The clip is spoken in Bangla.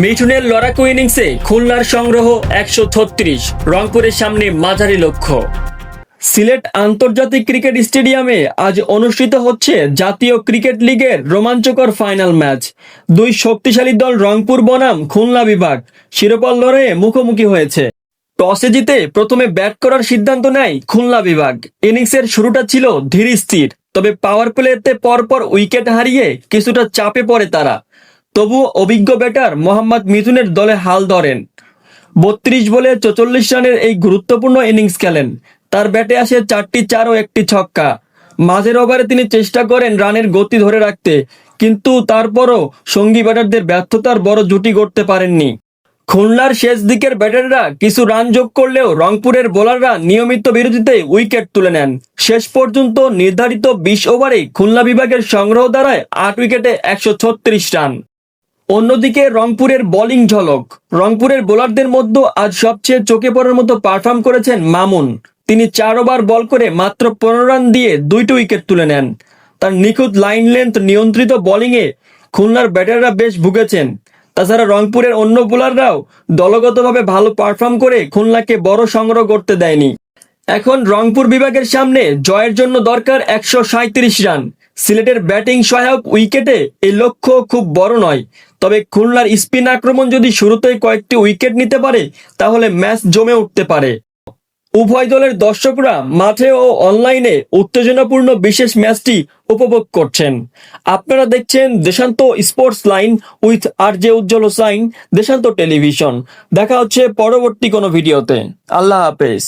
মিঠুনের লড়াকু ইনিংসে খুলনার সংগ্রহ একশো ছত্রিশ, রংপুরের সামনে মাঝারি লক্ষ্য। সিলেট আন্তর্জাতিক ক্রিকেট স্টেডিয়ামে আজ অনুষ্ঠিত হচ্ছে জাতীয় ক্রিকেট লিগের রোমাঞ্চকর ফাইনাল ম্যাচ। দুই শক্তিশালী দল রংপুর বনাম, খুলনা বিভাগ, শিরোপা লড়াইয়ে মুখোমুখি হয়েছে। টসে জিতে প্রথমে ব্যাট করার সিদ্ধান্ত নেয় খুলনা বিভাগ। ইনিংসের শুরুটা ছিল ধীর স্থির, তবে পাওয়ার প্লেতে পরপর উইকেট হারিয়ে কিছুটা চাপে পড়ে তারা। তবুও অভিজ্ঞ ব্যাটার মোহাম্মদ মিথুনের দলে হাল ধরেন। বত্রিশ বলে চৌচল্লিশ রানের এই গুরুত্বপূর্ণ ইনিংস খেলেন। তার ব্যাটে আসে চারটি চার ও একটি ছক্কা। মাঝের ওভারে তিনি চেষ্টা করেন রানের গতি ধরে রাখতে, কিন্তু তারপরও সঙ্গী ব্যাটারদের ব্যর্থতার বড় জুটি করতে পারেননি। খুলনার শেষ দিকের ব্যাটাররা কিছু রান যোগ করলেও রংপুরের বোলাররা নিয়মিত বিরতিতে উইকেট তুলে নেন। শেষ পর্যন্ত নির্ধারিত বিশ ওভারে খুলনা বিভাগের সংগ্রহ দ্বারায় আট উইকেটে একশো ছত্রিশ রান। অন্যদিকে রংপুরের বোলিং ঝলক। রংপুরের বোলারদের মধ্যে আজ সবচেয়ে চোখে পড়ার মতো পারফর্ম করেছেন মামুন। তিনি চার ওভার বল করে মাত্র পনেরো রান দিয়ে দুইটি উইকেট তুলে নেন। তার নিখুঁত লাইন লেন্থ নিয়ন্ত্রিত বোলিংয়ে খুলনার ব্যাটাররা বেশ ভুগেছেন। তাছাড়া রংপুরের অন্য বোলাররাও দলগতভাবে ভালো পারফর্ম করে খুলনাকে বড় সংগ্রহ করতে দেয়নি। এখন রংপুর বিভাগের সামনে জয়ের জন্য দরকার একশো রান। সিলেটের ব্যাটিং সহায়ক উইকেটে এই লক্ষ্য খুব বড় নয়। তবে খুলনার স্পিন আক্রমণ যদি শুরুতেই কয়েকটি উইকেট নিতে পারে, তাহলে ম্যাচ জমে উঠতে পারে। উভয় দলের দর্শকরা মাঠে ও অনলাইনে উত্তেজনাপূর্ণ বিশেষ ম্যাচটি উপভোগ করছেন। আপনারা দেখছেন Deshanto sports line with R J Ujjal Hossain, Deshanto television. দেখা হচ্ছে পরবর্তী কোনো ভিডিওতে। আল্লাহ হাফেজ।